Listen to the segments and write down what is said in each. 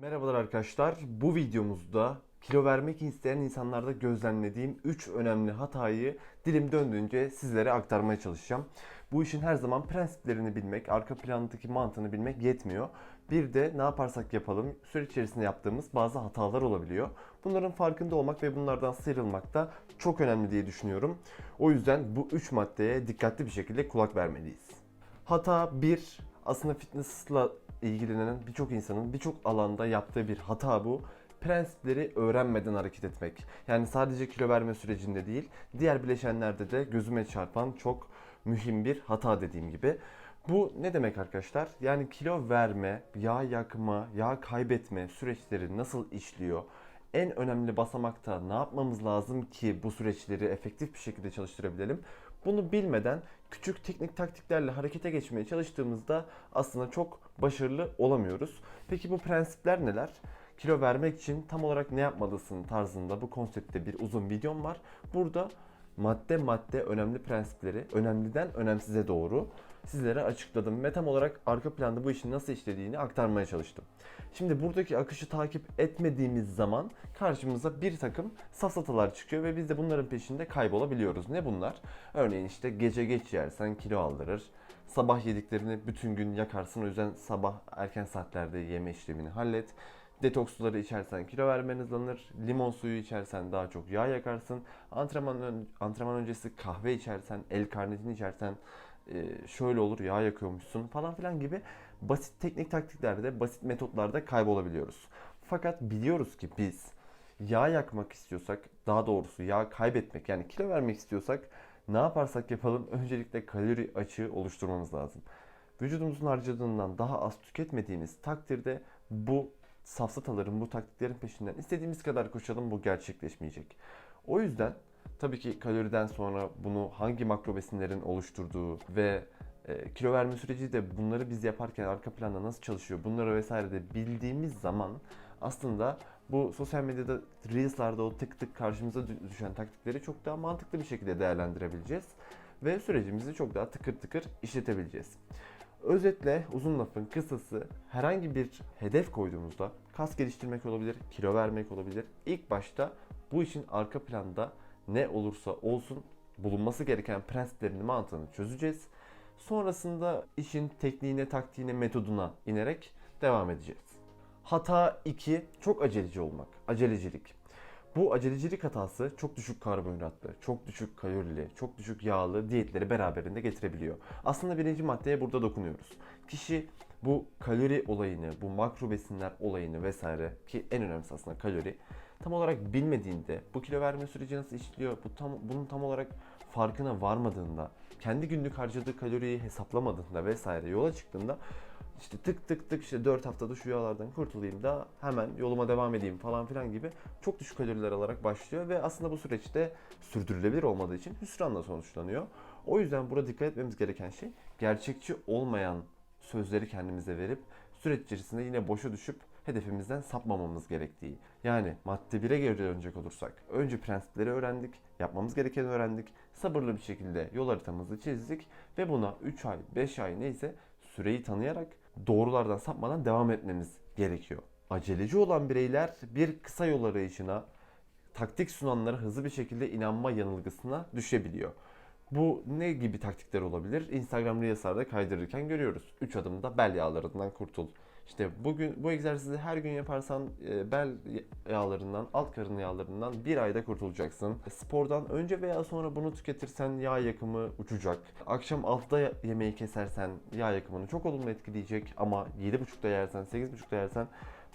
Merhabalar arkadaşlar. Bu videomuzda kilo vermek isteyen insanlarda gözlemlediğim 3 önemli hatayı dilim döndüğünce sizlere aktarmaya çalışacağım. Bu işin her zaman prensiplerini bilmek, arka plandaki mantığını bilmek yetmiyor. Bir de ne yaparsak yapalım süreç içerisinde yaptığımız bazı hatalar olabiliyor. Bunların farkında olmak ve bunlardan sıyrılmak da çok önemli diye düşünüyorum. O yüzden bu 3 maddeye dikkatli bir şekilde kulak vermeliyiz. Hata 1. Aslında fitnessla ilgilenen birçok insanın birçok alanda yaptığı bir hata bu. Prensipleri öğrenmeden hareket etmek. Yani sadece kilo verme sürecinde değil, diğer bileşenlerde de gözüme çarpan çok mühim bir hata dediğim gibi. Bu ne demek arkadaşlar? Yani kilo verme, yağ yakma, yağ kaybetme süreçleri nasıl işliyor? En önemli basamakta ne yapmamız lazım ki bu süreçleri efektif bir şekilde çalıştırabilelim? Bunu bilmeden küçük teknik taktiklerle harekete geçmeye çalıştığımızda aslında çok başarılı olamıyoruz. Peki bu prensipler neler? Kilo vermek için tam olarak ne yapmalısın tarzında bu konseptte bir uzun videom var. Burada madde madde önemli prensipleri önemliden önemsize doğru sizlere açıkladım ve tam olarak arka planda bu işin nasıl işlediğini aktarmaya çalıştım. Şimdi buradaki akışı takip etmediğimiz zaman karşımıza bir takım safsatalar çıkıyor ve biz de bunların peşinde kaybolabiliyoruz. Ne bunlar? Örneğin işte gece geç yersen kilo aldırır. Sabah yediklerini bütün gün yakarsın o yüzden sabah erken saatlerde yeme işlemini hallet. Detoks suları içersen kilo vermen hızlanır. Limon suyu içersen daha çok yağ yakarsın. Antrenman, ön- antrenman öncesi kahve içersen, el karnitini içersen e, şöyle olur yağ yakıyormuşsun falan filan gibi basit teknik taktiklerde, basit metotlarda kaybolabiliyoruz. Fakat biliyoruz ki biz yağ yakmak istiyorsak, daha doğrusu yağ kaybetmek yani kilo vermek istiyorsak ne yaparsak yapalım öncelikle kalori açığı oluşturmamız lazım. Vücudumuzun harcadığından daha az tüketmediğimiz takdirde bu safsataların, bu taktiklerin peşinden istediğimiz kadar koşalım bu gerçekleşmeyecek. O yüzden tabii ki kaloriden sonra bunu hangi makro besinlerin oluşturduğu ve e, kilo verme süreci de bunları biz yaparken arka planda nasıl çalışıyor bunları vesaire de bildiğimiz zaman aslında bu sosyal medyada Reels'larda o tık tık karşımıza dü- düşen taktikleri çok daha mantıklı bir şekilde değerlendirebileceğiz ve sürecimizi çok daha tıkır tıkır işletebileceğiz. Özetle uzun lafın kısası herhangi bir hedef koyduğumuzda kas geliştirmek olabilir, kilo vermek olabilir. İlk başta bu işin arka planda ne olursa olsun bulunması gereken prensiplerini, mantığını çözeceğiz. Sonrasında işin tekniğine, taktiğine, metoduna inerek devam edeceğiz. Hata 2. Çok aceleci olmak. Acelecilik. Bu acelecilik hatası çok düşük karbonhidratlı, çok düşük kalorili, çok düşük yağlı diyetleri beraberinde getirebiliyor. Aslında birinci maddeye burada dokunuyoruz. Kişi bu kalori olayını, bu makro besinler olayını vesaire ki en önemlisi aslında kalori tam olarak bilmediğinde, bu kilo verme süreci nasıl işliyor, bu tam, bunun tam olarak farkına varmadığında, kendi günlük harcadığı kaloriyi hesaplamadığında vesaire yola çıktığında işte tık tık tık işte 4 haftada şu yağlardan kurtulayım da hemen yoluma devam edeyim falan filan gibi çok düşük kaloriler alarak başlıyor ve aslında bu süreçte sürdürülebilir olmadığı için hüsranla sonuçlanıyor. O yüzden burada dikkat etmemiz gereken şey gerçekçi olmayan sözleri kendimize verip süreç içerisinde yine boşa düşüp hedefimizden sapmamamız gerektiği. Yani madde 1'e geri dönecek olursak önce prensipleri öğrendik, yapmamız gerekeni öğrendik, sabırlı bir şekilde yol haritamızı çizdik ve buna 3 ay, 5 ay neyse süreyi tanıyarak doğrulardan sapmadan devam etmemiz gerekiyor. Aceleci olan bireyler bir kısa yol arayışına, taktik sunanlara hızlı bir şekilde inanma yanılgısına düşebiliyor. Bu ne gibi taktikler olabilir? Instagram Reels'larda kaydırırken görüyoruz. 3 adımda bel yağlarından kurtul. İşte bugün bu egzersizi her gün yaparsan e, bel yağlarından, alt karın yağlarından bir ayda kurtulacaksın. Spordan önce veya sonra bunu tüketirsen yağ yakımı uçacak. Akşam 6'da yemeği kesersen yağ yakımını çok olumlu etkileyecek ama 7.30'da yersen, 8.30'da yersen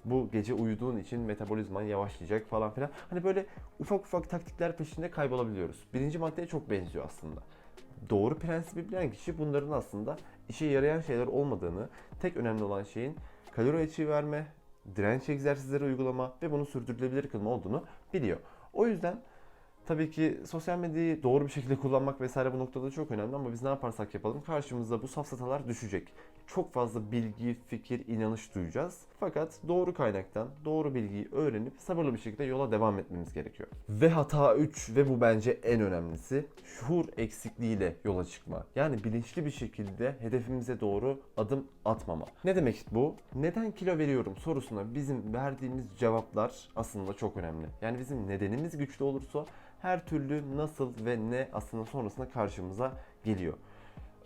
bu gece uyuduğun için metabolizman yavaşlayacak falan filan. Hani böyle ufak ufak taktikler peşinde kaybolabiliyoruz. Birinci maddeye çok benziyor aslında. Doğru prensibi bilen kişi bunların aslında işe yarayan şeyler olmadığını, tek önemli olan şeyin kalori açığı verme, direnç egzersizleri uygulama ve bunu sürdürülebilir kılma olduğunu biliyor. O yüzden Tabii ki sosyal medyayı doğru bir şekilde kullanmak vesaire bu noktada çok önemli ama biz ne yaparsak yapalım karşımıza bu safsatalar düşecek. Çok fazla bilgi, fikir, inanış duyacağız. Fakat doğru kaynaktan doğru bilgiyi öğrenip sabırlı bir şekilde yola devam etmemiz gerekiyor. Ve hata 3 ve bu bence en önemlisi şuur eksikliğiyle yola çıkma. Yani bilinçli bir şekilde hedefimize doğru adım atmama. Ne demek bu? Neden kilo veriyorum sorusuna bizim verdiğimiz cevaplar aslında çok önemli. Yani bizim nedenimiz güçlü olursa her türlü nasıl ve ne aslında sonrasında karşımıza geliyor.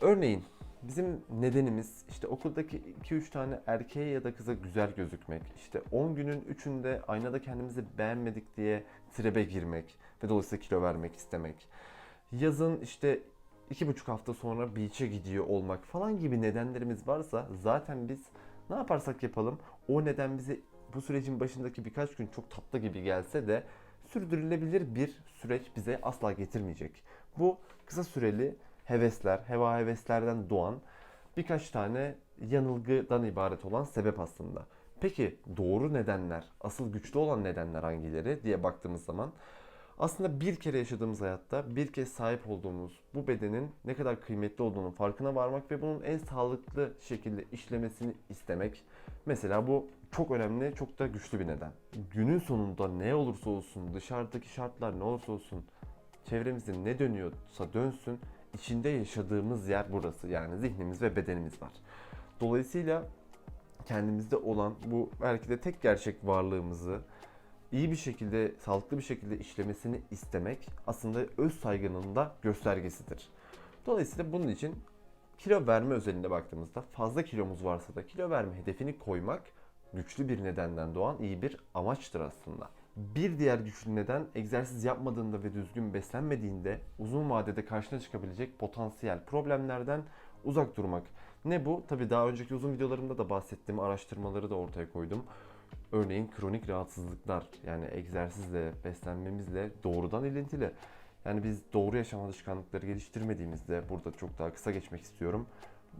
Örneğin bizim nedenimiz işte okuldaki 2-3 tane erkeğe ya da kıza güzel gözükmek, işte 10 günün 3'ünde aynada kendimizi beğenmedik diye tribe girmek ve dolayısıyla kilo vermek istemek. Yazın işte iki buçuk hafta sonra beach'e gidiyor olmak falan gibi nedenlerimiz varsa zaten biz ne yaparsak yapalım o neden bize bu sürecin başındaki birkaç gün çok tatlı gibi gelse de sürdürülebilir bir süreç bize asla getirmeyecek. Bu kısa süreli hevesler, heva heveslerden doğan birkaç tane yanılgıdan ibaret olan sebep aslında. Peki doğru nedenler, asıl güçlü olan nedenler hangileri diye baktığımız zaman aslında bir kere yaşadığımız hayatta bir kez sahip olduğumuz bu bedenin ne kadar kıymetli olduğunun farkına varmak ve bunun en sağlıklı şekilde işlemesini istemek. Mesela bu çok önemli, çok da güçlü bir neden. Günün sonunda ne olursa olsun, dışarıdaki şartlar ne olursa olsun, çevremizde ne dönüyorsa dönsün, içinde yaşadığımız yer burası. Yani zihnimiz ve bedenimiz var. Dolayısıyla kendimizde olan bu belki de tek gerçek varlığımızı iyi bir şekilde, sağlıklı bir şekilde işlemesini istemek aslında öz saygının da göstergesidir. Dolayısıyla bunun için kilo verme özelinde baktığımızda fazla kilomuz varsa da kilo verme hedefini koymak güçlü bir nedenden doğan iyi bir amaçtır aslında. Bir diğer güçlü neden egzersiz yapmadığında ve düzgün beslenmediğinde uzun vadede karşına çıkabilecek potansiyel problemlerden uzak durmak. Ne bu? Tabi daha önceki uzun videolarımda da bahsettiğim araştırmaları da ortaya koydum. Örneğin kronik rahatsızlıklar yani egzersizle, beslenmemizle doğrudan ilintili. Yani biz doğru yaşam alışkanlıkları geliştirmediğimizde burada çok daha kısa geçmek istiyorum.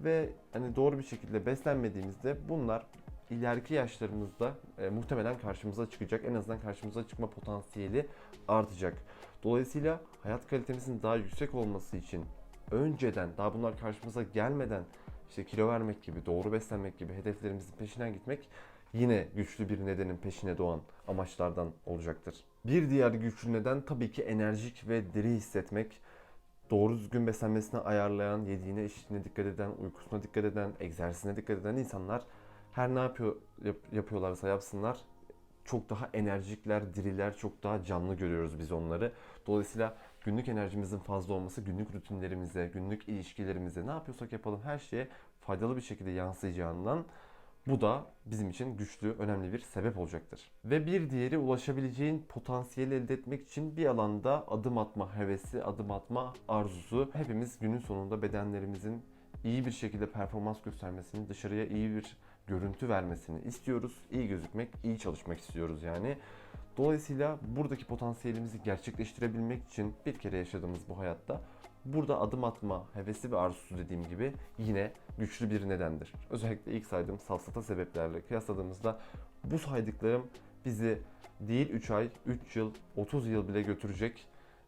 Ve hani doğru bir şekilde beslenmediğimizde bunlar ileriki yaşlarımızda e, muhtemelen karşımıza çıkacak. En azından karşımıza çıkma potansiyeli artacak. Dolayısıyla hayat kalitemizin daha yüksek olması için önceden daha bunlar karşımıza gelmeden işte kilo vermek gibi, doğru beslenmek gibi hedeflerimizin peşinden gitmek yine güçlü bir nedenin peşine doğan amaçlardan olacaktır. Bir diğer güçlü neden tabii ki enerjik ve diri hissetmek. Doğru düzgün beslenmesine ayarlayan, yediğine içtiğine dikkat eden, uykusuna dikkat eden, egzersizine dikkat eden insanlar her ne yapıyor yap- yapıyorlarsa yapsınlar çok daha enerjikler, diriler, çok daha canlı görüyoruz biz onları. Dolayısıyla günlük enerjimizin fazla olması günlük rutinlerimize, günlük ilişkilerimize ne yapıyorsak yapalım her şeye faydalı bir şekilde yansıyacağından bu da bizim için güçlü, önemli bir sebep olacaktır. Ve bir diğeri ulaşabileceğin potansiyeli elde etmek için bir alanda adım atma hevesi, adım atma arzusu. Hepimiz günün sonunda bedenlerimizin iyi bir şekilde performans göstermesini, dışarıya iyi bir görüntü vermesini istiyoruz. İyi gözükmek, iyi çalışmak istiyoruz yani. Dolayısıyla buradaki potansiyelimizi gerçekleştirebilmek için bir kere yaşadığımız bu hayatta burada adım atma hevesi ve arzusu dediğim gibi yine güçlü bir nedendir. Özellikle ilk saydığım safsata sebeplerle kıyasladığımızda bu saydıklarım bizi değil 3 ay, 3 yıl, 30 yıl bile götürecek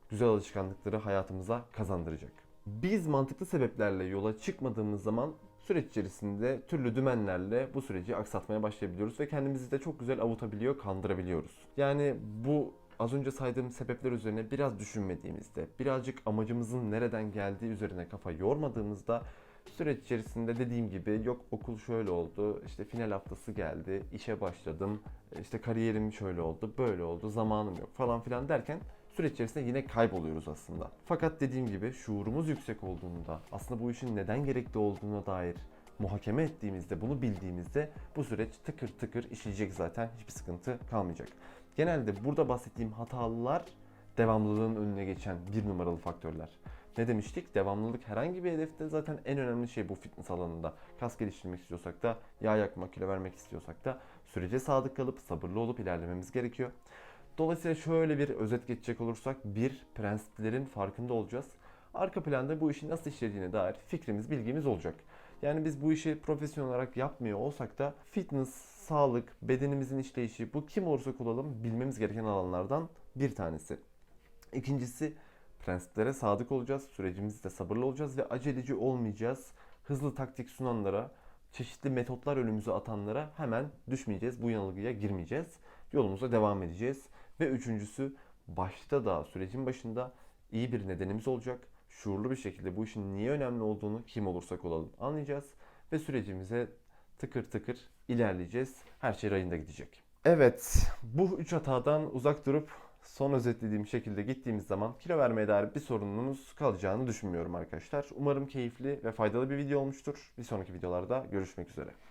güzel alışkanlıkları hayatımıza kazandıracak. Biz mantıklı sebeplerle yola çıkmadığımız zaman süreç içerisinde türlü dümenlerle bu süreci aksatmaya başlayabiliyoruz ve kendimizi de çok güzel avutabiliyor, kandırabiliyoruz. Yani bu az önce saydığım sebepler üzerine biraz düşünmediğimizde, birazcık amacımızın nereden geldiği üzerine kafa yormadığımızda süreç içerisinde dediğim gibi yok okul şöyle oldu, işte final haftası geldi, işe başladım, işte kariyerim şöyle oldu, böyle oldu, zamanım yok falan filan derken süreç içerisinde yine kayboluyoruz aslında. Fakat dediğim gibi şuurumuz yüksek olduğunda, aslında bu işin neden gerekli olduğuna dair muhakeme ettiğimizde, bunu bildiğimizde bu süreç tıkır tıkır işleyecek zaten. Hiçbir sıkıntı kalmayacak. Genelde burada bahsettiğim hatalar devamlılığın önüne geçen bir numaralı faktörler. Ne demiştik? Devamlılık herhangi bir hedefte zaten en önemli şey bu fitness alanında. Kas geliştirmek istiyorsak da, yağ yakmak, kilo vermek istiyorsak da sürece sadık kalıp sabırlı olup ilerlememiz gerekiyor. Dolayısıyla şöyle bir özet geçecek olursak bir prensiplerin farkında olacağız. Arka planda bu işin nasıl işlediğine dair fikrimiz, bilgimiz olacak. Yani biz bu işi profesyonel olarak yapmıyor olsak da fitness, sağlık, bedenimizin işleyişi bu kim olursak olalım bilmemiz gereken alanlardan bir tanesi. İkincisi prensiplere sadık olacağız. Sürecimizde sabırlı olacağız ve aceleci olmayacağız. Hızlı taktik sunanlara, çeşitli metotlar önümüze atanlara hemen düşmeyeceğiz. Bu yanılgıya girmeyeceğiz. Yolumuza devam edeceğiz. Ve üçüncüsü başta da sürecin başında iyi bir nedenimiz olacak. Şuurlu bir şekilde bu işin niye önemli olduğunu kim olursak olalım anlayacağız. Ve sürecimize tıkır tıkır ilerleyeceğiz. Her şey rayında gidecek. Evet, bu üç hatadan uzak durup son özetlediğim şekilde gittiğimiz zaman kilo vermeye dair bir sorunumuz kalacağını düşünmüyorum arkadaşlar. Umarım keyifli ve faydalı bir video olmuştur. Bir sonraki videolarda görüşmek üzere.